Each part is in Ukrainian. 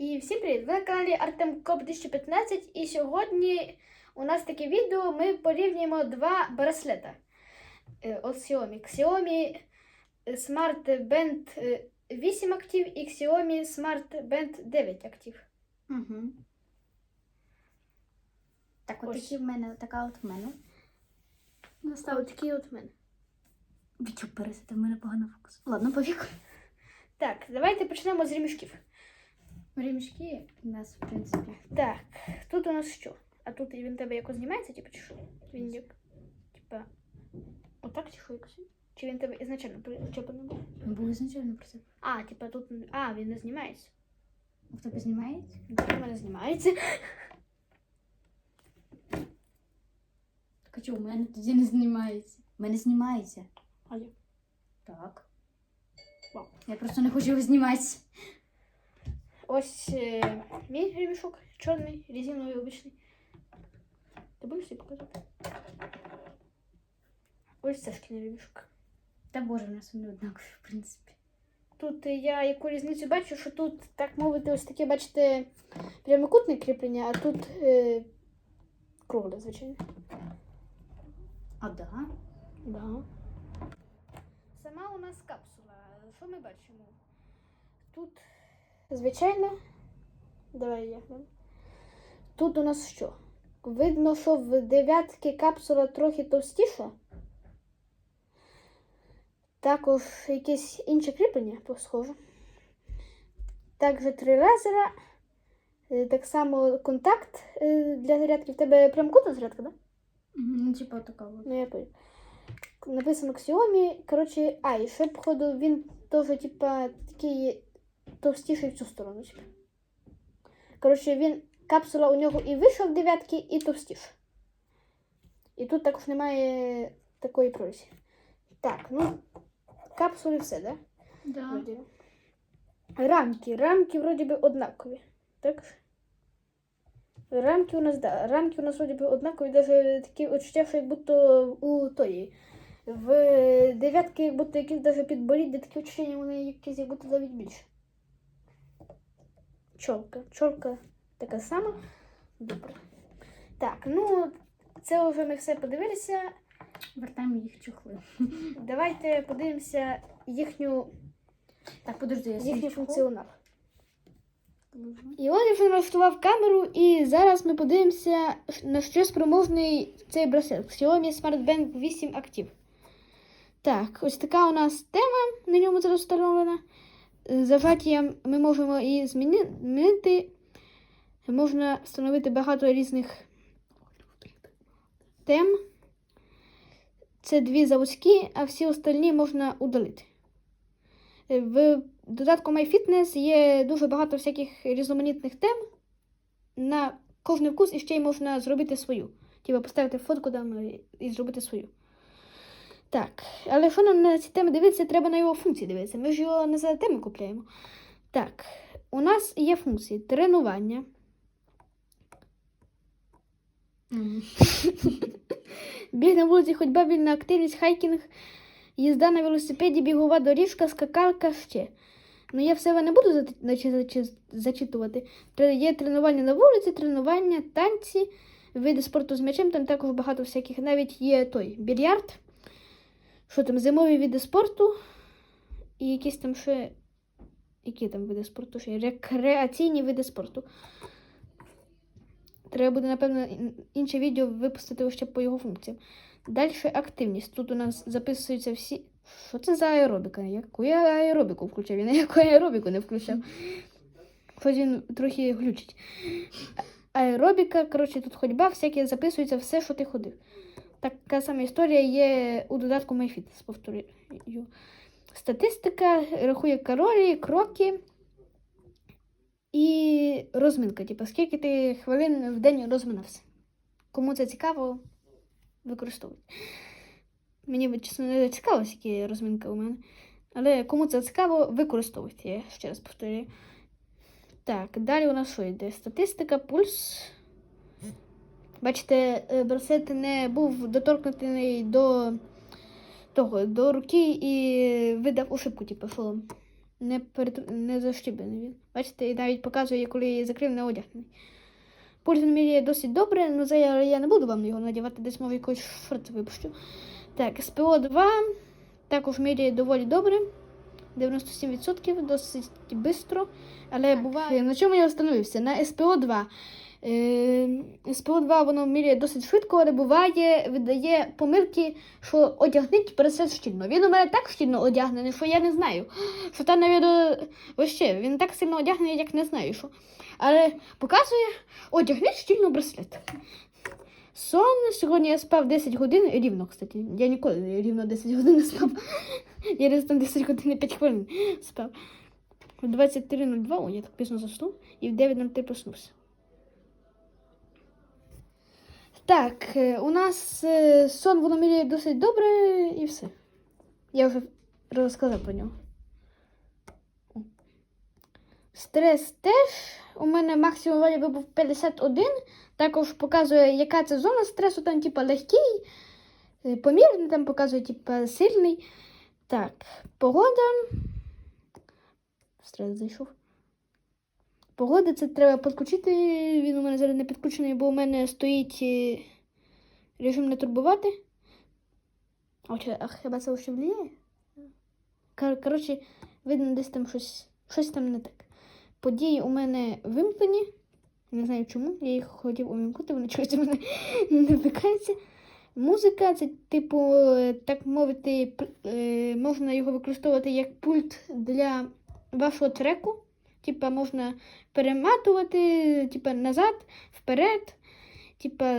І всім привіт! Ви на каналі Артем Коп 2015 і сьогодні у нас таке відео. Ми порівнюємо два браслета е, від Xiaomi. Xiaomi Smart Band е, 8 актив і Xiaomi Smart Band 9 актив. Угу. Так, от Ось. такі в мене, така от в мене. От такі от в мене. Вічу пересити, в мене погано фокус. Ладно, повік. Так, давайте почнемо з ремішків. Ремішки у нас, в принципі. Так, тут у нас що? А тут він тебе якось знімається, типу, чи що? Він як, типа, отак чи що якось? Чи він тебе ізначально причеплений був? Був ізначально це. А, типа тут. А, він не знімається. В тебе знімається? У мене знімається. Так а чого, у мене тоді не знімається. У мене знімається. А я. Так. Вау. Я просто не хочу його знімати. Ось е, мій ремішок чорний, резиновий обичний. Ти будеш собі показати? Ось шкільний ремішок. Та боже, в нас вони однакові, в принципі. Тут е, я яку різницю бачу, що тут, так мовити, ось таке, бачите, прямокутне кріплення, а тут е, кругле, звичайно. А да? Да. Сама у нас капсула. Що ми бачимо? Тут, звичайно, давай я. Тут у нас що? Видно, що в дев'ятки капсула трохи товстіша. Також якесь інше кріплення, схоже. Також три лазера. Е, Так само контакт е, для зарядки. В тебе прямокутна зарядка, так? Да? Ну, типа така от. Ну, я понял. Написано Xiaomi. Коротше, а, і ще, походу, він теж, типа, такий товстіший в цю сторону. Коротше, він, капсула у нього і вийшла в дев'ятки, і товстіша. І тут також немає такої прорізі. Так, ну, капсули все, да? Да. Вроді. Рамки. Рамки вроді би однакові. Так? Рамки у нас, да. Рамки у нас вроді би однакові, навіть такі відчуття, що як будто у тої. В дев'ятки, як будто якісь навіть підборіддя, такі відчуття, вони якісь як будто навіть більше. Чолка. Чолка така сама. Добре. Так, ну це вже ми все подивилися. Вертаємо їх чохли. Давайте подивимося їхню, Так, подожди, я їхній функціонал. І от я вже налаштував камеру, і зараз ми подивимося, на що спроможний цей браслет Xiaomi Smart Band 8 Active. Так, ось така у нас тема на ньому зараз встановлена. Зажаттям ми можемо її змінити. Можна встановити багато різних тем. Це дві заводські, а всі остальні можна удалити. В додатку MyFitness є дуже багато всяких різноманітних тем. На кожний вкус і ще й можна зробити свою. Типа поставити фотку там і зробити свою. Так, але що нам на ці теми дивитися, треба на його функції дивитися. Ми ж його не за теми купляємо. Так, у нас є функції тренування. Біг на вулиці, ходьба, вільна активність, хайкінг, їзда на велосипеді, бігова доріжка, скакалка ще. Ну, я все не буду зачитувати. Є тренування на вулиці, тренування, танці, види спорту з м'ячем, там також багато всяких. Навіть є той більярд. Що там, зимові види спорту. І якісь там ще. Які там види спорту? Ще? Рекреаційні види спорту. Треба буде, напевно, інше відео випустити ще по його функціям. Далі активність. Тут у нас записуються всі. Що це за аеробіка? Яку я аеробіку включав? Він яку аеробіку не включав. Хоч він трохи глючить. Аеробіка, коротше, тут ходьба, всяке записується все, що ти ходив. Така сама історія є у додатку MyFitness, повторюю. Статистика, рахує калорії, кроки і розминка. Типу, скільки ти хвилин в день розминався. Кому це цікаво, використовуйте. Мені чесно не цікаво, скільки розминка у мене. Але кому це цікаво, використовуйте. Я ще раз повторюю. Так, далі у нас що йде? Статистика, пульс. Бачите, е, браслет не був доторкнутий до того, до руки і видав ошибку, типу, що не, перетр... не защіблений він. Бачите, і навіть показує, коли я закрив, не одягнений. Пульс він міряє досить добре, але це я, я не буду вам його надівати, десь може якийсь шорт випущу. Так, СПО 2 також міряє доволі добре. 97% досить швидко. Але буває. На чому я встановився? На СПО 2. Е, СПО 2 воно міряє досить швидко, але буває, видає помилки, що одягніть пересед щільно. Він у мене так щільно одягнений, що я не знаю. Що там навіть вообще, він так сильно одягнений, як не знаю що. Але показує, одягніть щільно браслет. Сон, сьогодні я спав 10 годин рівно, кстати. Я ніколи рівно 10 годин не спав. Я десь там 10 годин і 5 хвилин спав. В 23.02, я так пізно заснув, і в 9.03 проснувся. Так, е, у нас е, сон воно досить добре і все. Я вже розказав про нього. Стрес теж. У мене максимум вроді був 51. Також показує, яка це зона стресу, там, типа, легкий, е, помірний, там показує, типа, сильний. Так, погода. Стрес зайшов. Погода, це треба підключити. Він у мене зараз не підключений, бо у мене стоїть е, режим не турбувати. А, а хіба це ще влияє? Кор- Коротше, видно, десь там щось, щось там не так. Події у мене вимкнені. Не знаю чому. Я їх хотів увімкнути, вони чогось у мене не вмикаються. Музика, це, типу, е, так мовити, е, можна його використовувати як пульт для вашого треку. Типа можна перематувати, типа назад, вперед, типа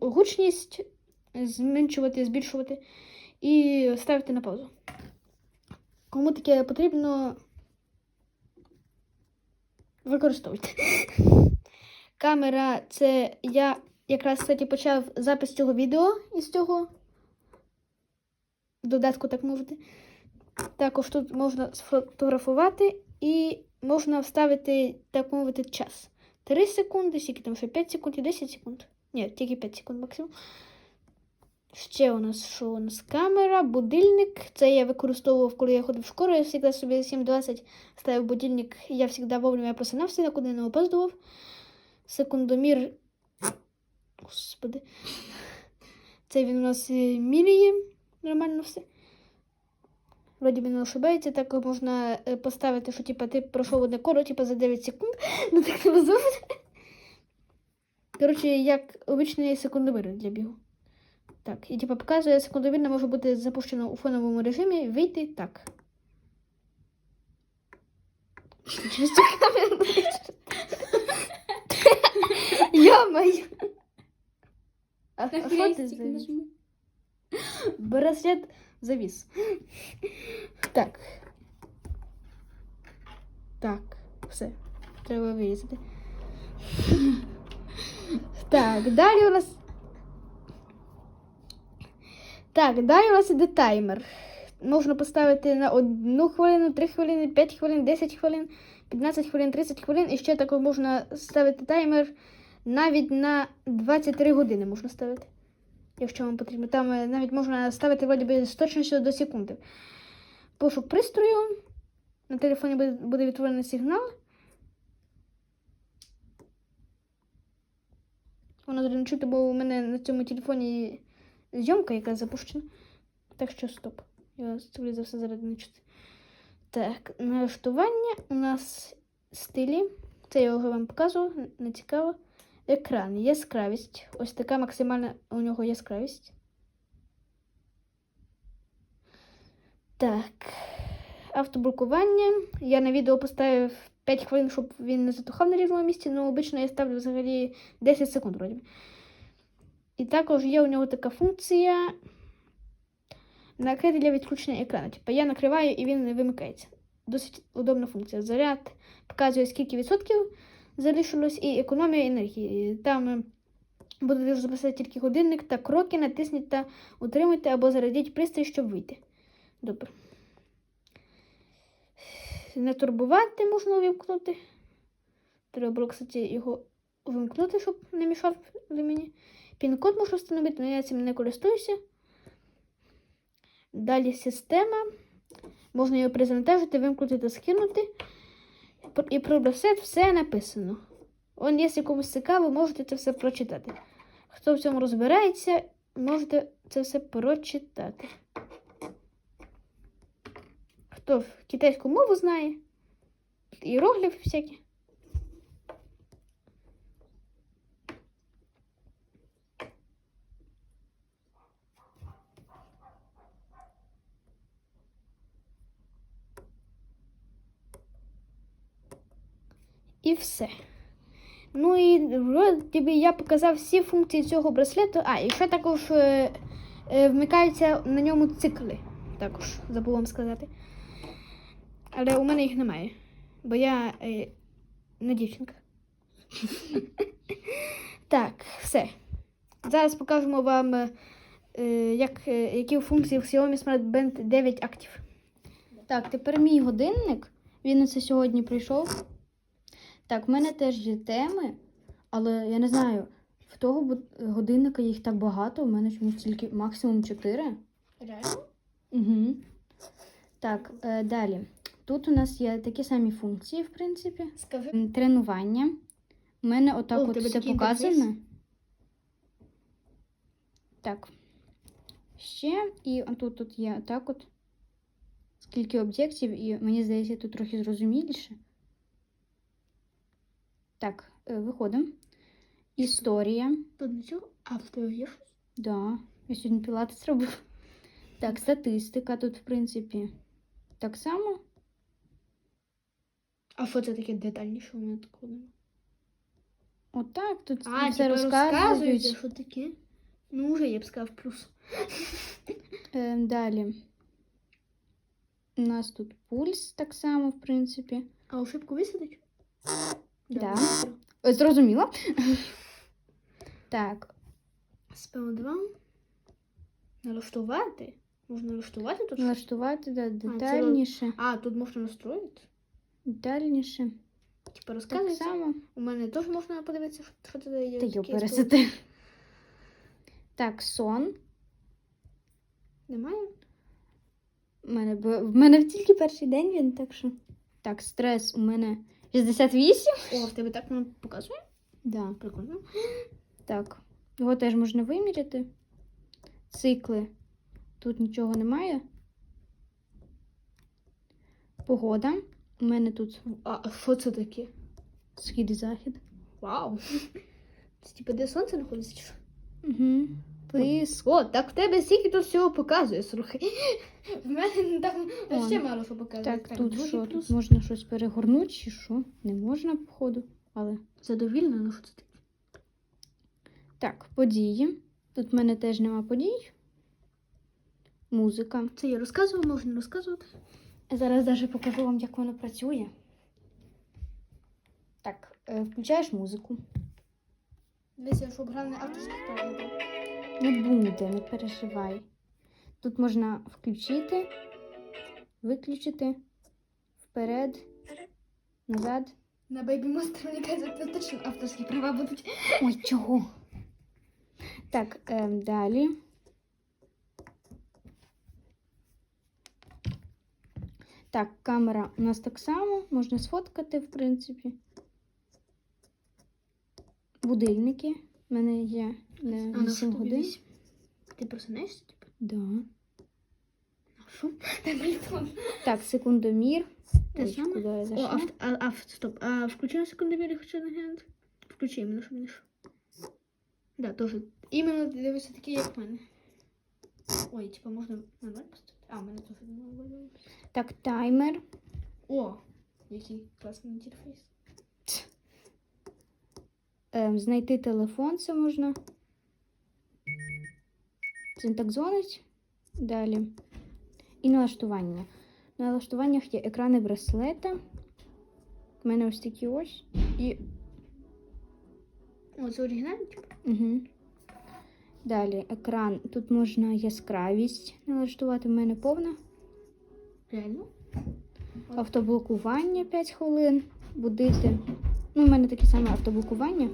гучність зменшувати, збільшувати і ставити на паузу. Кому таке потрібно, використовуйте. Камера це я якраз кстати, почав запис цього відео із цього додатку, так мовити. Також тут можна сфотографувати і можна вставити, так мовити, час. 3 секунди, скільки там ще 5 секунд і 10 секунд. Ні, тільки 5 секунд максимум. Ще у нас що у нас камера, будильник. Це я використовував, коли я ходив в школу. Я завжди собі 7.20 ставив будильник. Я завжди вовремя просинався, нікуди не опаздував. Секундомір. Господи. Це він у нас е, міряє. Нормально все. Вроді не ошибається, так можна е, поставити, що типа, ти пройшов одне коло типа, за 9 секунд. Ну так не зовсім. Коротше, як обичний секундомір для бігу. Так, і типа показує, секундомір не може бути запущено у фоновому режимі, вийти так. Йо-моє! А, а ти Хрестик. Браслет завис. Так. Так, все. Треба вирізати. Так, далі у нас. Так, далі у нас іде таймер. Можна поставити на одну хвилину, 3 хвилини, 5 хвилин, 10 хвилин, 15 хвилин, 30 хвилин. І ще також можна ставити таймер навіть на 23 години можна ставити якщо вам потрібно. Там е, навіть можна ставити вроді з точністю до секунди. Пошук пристрою. На телефоні буде, відтворений сигнал. Воно не чути, бо у мене на цьому телефоні зйомка, яка запущена. Так що стоп. Я скоріше за все зараз не чути. Так, налаштування у нас стилі. Це я вже вам показував, не цікаво. Екран, яскравість. Ось така максимальна у нього яскравість. Так. Автоблокування. Я на відео поставив 5 хвилин, щоб він не затухав на рівному місці, але обично я ставлю взагалі 10 секунд вроді. І також є у нього така функція накрити для відключення екрану. Типа я накриваю і він вимикається. Досить удобна функція. Заряд показує, скільки відсотків залишилось, і економія енергії. Там е, буде записати тільки годинник та кроки, натисніть та утримуйте або зарядіть пристрій, щоб вийти. Добре. Не турбувати можна увімкнути. Треба було, кстати, його увімкнути, щоб не мішав мені. Пін-код можу встановити, але я цим не користуюся. Далі система. Можна його перезавантажити, вимкнути та скинути. І про браслет все написано. Он, якщо комусь цікаво, можете це все прочитати. Хто в цьому розбирається, можете це все прочитати. Хто китайську мову знає, іерогліфи всякі. І все. Ну і вроді я показав всі функції цього браслету. А, і ще також е, е, вмикаються на ньому цикли. Також забув вам сказати. Але у мене їх немає. Бо я е, не дівчинка. так, все. Зараз покажемо вам, е, як, е, які функції в Xiaomi Smart Band 9 Active. Так, тепер мій годинник. Він оце сьогодні прийшов. Так, в мене теж є теми, але я не знаю, в того годинника їх так багато, в мене чомусь тільки максимум 4. Реально? Угу. Так, е, далі. Тут у нас є такі самі функції, в принципі. Скажи. Тренування. У мене отак О, от все показано. Так. Ще і тут, тут є так от. Скільки об'єктів, і мені здається, тут трохи зрозуміліше. Так, е, виходимо. Історія. Тут нічого? А в є щось? Да, я сьогодні пілатес робив. Так, статистика тут, в принципі, так само. А що це таке детальніше у мене такого немає? Отак, тут А, все розказують. що таке? Ну, вже я б сказав плюс. Е, далі. У нас тут пульс так само, в принципі. А ошибку висадить? Да. Зрозуміла? так, Спел 2. Налаштувати? Можна налаштувати тут? налаштувати да, детальніше. А, тут можна настроїти. Детальніше. Типа розказується. само. У мене теж можна подивитися, що, це є. Та йо, пересити. Так, сон. Немає? У мене, в мене тільки перший день він, так що. Так, стрес у мене 68. О, в тебе так воно показує? Да. Прикольно. Так, його теж можна виміряти. Цикли. Тут нічого немає. Погода. У мене тут А що це таке? схід і захід. Вау. Це типа де сонце знаходиться? Угу. Тиск. О, так в тебе стільки тут всього показує, слухай. В мене там О, ще мало що показує. Так, тут що? Тут можна щось перегорнути чи що? Не можна, походу. Але. Задовільно, ну що це таке? Так, події. Тут в мене теж нема подій. Музика. Це я розказував, можна розказувати. Зараз навіть покажу вам, як воно працює. Так, е, включаєш музику. Дивися, щоб грав не авторський правил. Не буде, не переживай. Тут можна включити, виключити, вперед, назад. На Baby Monster, мені кажуть, це точно авторські права будуть. Ой, чого? Так, е, далі. Так, камера у нас так само, можна сфоткати, в принципі. Будильники. У мене є на А на 8 що тобі годин. вісім? Ти просинаєшся, типу? Да. Так, секундомір. Те Ой, саме? куди я О, зайшла? а, в- а, а, в- стоп. А включи на секундомір, я хочу наглянути. Включи іменно, що мені. Да, теж. Іменно дивися такі, як в мене. Ой, типа можна на ноль поставити. А, в мене теж на ноль. Так, таймер. О, який класний інтерфейс. Ем, знайти телефон це можна. Це так дзвонить. Далі. І налаштування. На налаштуваннях є екрани браслета. У мене ось такі ось. І. О, це оригінальний, типу? Угу. Далі екран. Тут можна яскравість налаштувати. У мене повна. Реально? Автоблокування 5 хвилин. Будити. Ну, у мене таке саме автоблокування.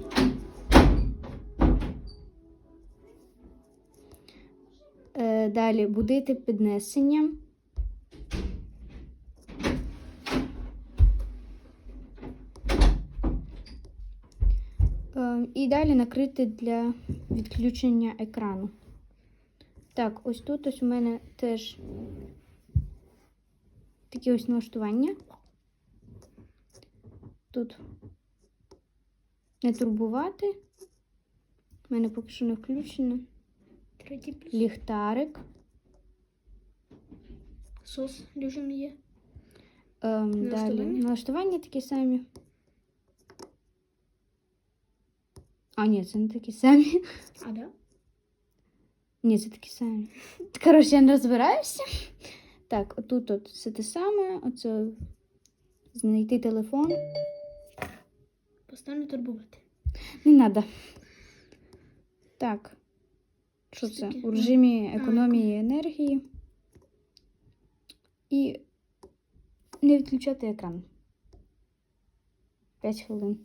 Далі будити піднесення. Ем, і далі накрити для відключення екрану. Так, ось тут ось у мене теж такі ось налаштування. Тут не турбувати. У мене поки що не включено. Ліхтарик. Сос режим є. Ем, далі Налаштування? такі самі. А, ні, це не такі самі. А, да? Ні, це такі самі. Коротше, я не розбираюся. Так, отут от все те саме. Оце знайти телефон. Постійно турбувати. Не треба. Так. Що це? У режимі економії енергії. І не відключати екран. 5 хвилин.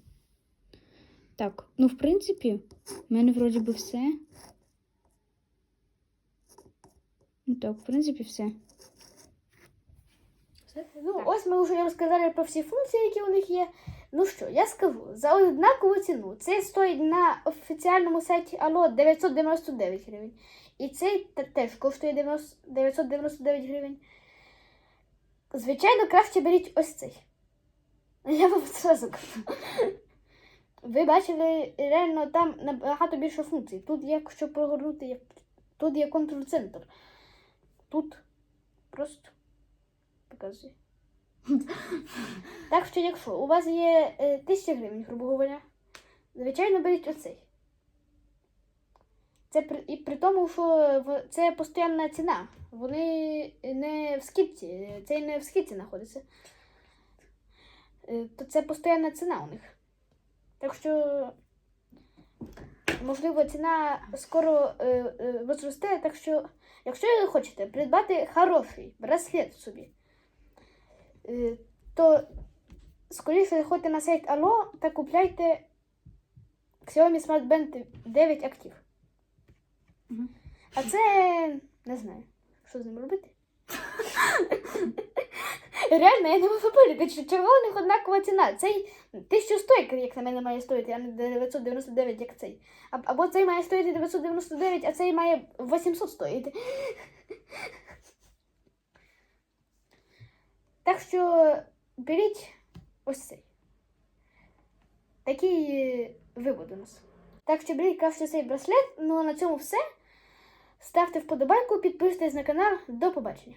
Так, ну, в принципі, в мене вроді би все. Ну так, в принципі, все. Все? Ну, ось ми вже розказали про всі функції, які у них є. Ну що, я скажу, за однакову ціну це стоїть на офіціальному сайті Алло 999 гривень. І цей теж коштує 90 999 гривень. Звичайно, краще беріть ось цей. Я вам зразу кажу. Ви бачили, реально там набагато більше функцій. Тут є, що прогорнути, тут є контрол-центр. Тут просто показує. Так що, якщо у вас є е, 1000 гривень, грубо говоря, звичайно, беріть оцей. Це при, і при тому, що це постійна ціна. Вони не в скидці, це не в скидці знаходиться. Е, То це постійна ціна у них. Так що, можливо, ціна скоро е, е, возросте, так що, якщо ви хочете придбати хороший браслет собі, то скоріше заходьте на сайт Allo та купляйте Xiaomi Smart Band 9 Active. А це не знаю, що з ним робити. Реально, я не можу повірити, що чого у них однакова ціна. Цей 1100, як на мене, має стоїти, а не 999, як цей. Або цей має стоїти 999, а цей має 800 стоїти. Так що беріть ось цей. Такий е, вивод у нас. Так що беріть краще цей браслет. Ну а на цьому все. Ставте вподобайку, підписуйтесь на канал. До побачення.